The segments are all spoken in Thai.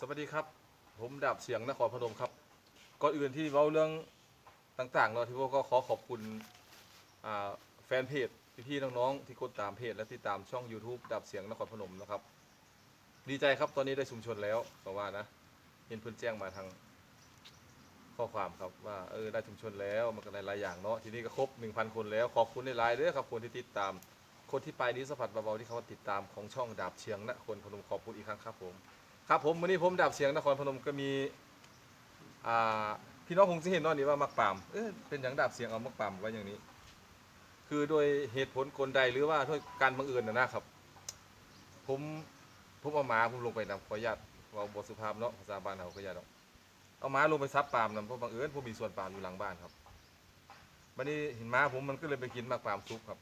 สวัสดีครับ ผมดาบเสียงนครพนมครับ ก่อนอื่นที่เว้าเรื่องต่างๆเนาะที่พวกก็ขอขอบคุณแฟนเพจพี่ๆน้องๆที่กดตามเพจและที่ตามช่อง YouTube ดาบเสียงนครพนมนะครับ ดีใจครับตอนนี้ได้ชุมชนแล้วเพราะว่านะเห็นเพื่อนแจ้งมาทางข้อความครับว่าเออได้ชุมชนแล้วมันก็หลายๆอย่างเนาะทีนี้ก็ครบ 1,000 คนแล้วขอบคุณในไลน์ด้วยครับคนที่ติดตามคนที่ไปนี้สัมผัสเบาๆที่เขาติดตามของช่องดาบเชียงนครพนมขอบคุณอีกครั้งครับผม ครับผมวันนี้ผมดาบเสียงนครพนมก็มีอ่าพี่น้องคงจะเห็นเนาะนี่ว่ามักปามเออเป็นอย่างดาบเสียงเอามักปามไว้อย่างนี้ คือโดยเหตุผลกลใดหรือว่าด้วยการบังเอิญนะนะครับ ผมผมเอาหมาผมลงไปนำขออนุญาตเราบทสุภาพเนาะภาษาบ้านเราก็อนุญาตเนาะเอาหมาลงไปซับปามนำเพราะบังเอิญผมมีสวนปามอยู่หลังบ้านครับวันนี้เห็นหมาผมมันก็เลยไปกินมักปามซุปครับ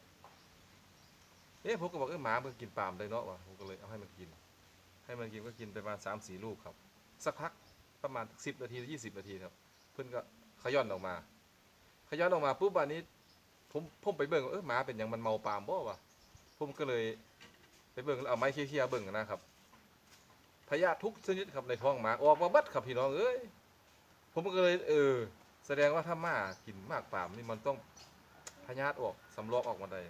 เอ๊ะผมก็บอกเออหมามันกินปามได้เนาะวะผมก็เลยเอาให้มันกิน ให้มันกินก็กินไปประมาณสามสี่ลูกครับ สักพักประมาณสิบนาทียี่สิบนาทีครับ เพื่อนก็ขย้อนออกมาขย้อนออกมาปุ๊บวันนี้ ผมผมไปเบิ่งว่าเออหมาเป็นอย่างมันเมาปามบ่วะผมก็เลยไปเบิ่งแล้วเอาไม้เคี่ยๆเบิ่งนะครับพยาธิทุกชนิดครับในท้องหมาออกมาบัดครับพี่น้องเอ้ยผมก็เลยเออ แสดงว่าถ้าหมากินมากปามนี่มันต้องพยาธิออกสำลอกออกมาได้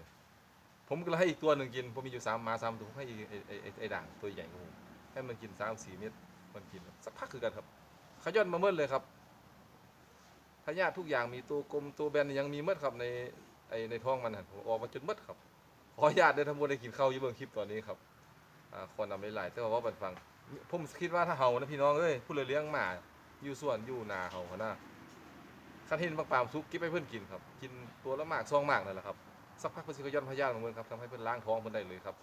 ผมก็เลยให้อีกตัวหนึ่งกิน ผมมีอยู่สามหมาสามตัวผมให้อีกไอ้ไอ้ไอ้ไอ้ด่างตัวใหญ่กว่าผมให้มันกินสามสี่เม็ดมันกินสักพักคือกันครับขย้อนมาเมื่อเลยครับพยาทุกอย่างมีตัวกลมตัวแบนยังมีเมื่อครับในไอ้ในท้องมันนผมออกมาจนเมื่อครับขออนุญาตเดินทางบนได้กินข้าวอยี่เบิ่งคลิปตอนนี้ครับอ่าคนนำหลายๆแต่ว่าบันฟัง ผมคิดว่าถ้าเฮานะพี่น้องเอ้ยผู้เลี้ยงหมาอยู่ส่วนอยู่นาเฮาหัวหน้าคันเห็นบักปามซุกกิบให้เพื่อนกินครับ กินตัวละหมากซองหมากนั่นแหละครับ สักพักเพิ่นสิก็ย้อนพยาธิมาเมือนครับทำให้เพิ่นล้างท้องเพิ่นได้เลยครับ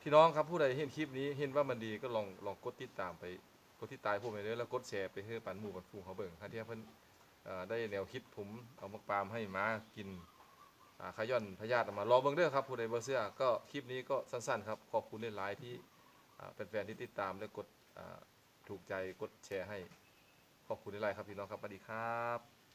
พี่น้องครับผู้ใดเห็นคลิปนี้เห็นว่ามันดีก็ลองลองกดติดตามไปกดติดตามผมไปเลยแล้วกดแชร์ไปให้ปันหมู่ปันฟูงเขาเบิ่งถ้าที่เพิ่นเอ่อได้แนวคิดผมเอามักปามให้หมากินขย้อนพยาธิออกมารอเบิ่งเด้อครับผู้ใดบ่เชื่อก็คลิปนี้ก็สั้นๆครับขอบคุณหลายๆที่เป็นแฟนๆที่ติดตามและกดถูกใจกดแชร์ให้ขอบคุณหลายๆครับพี่น้องครับสวัสดีครับ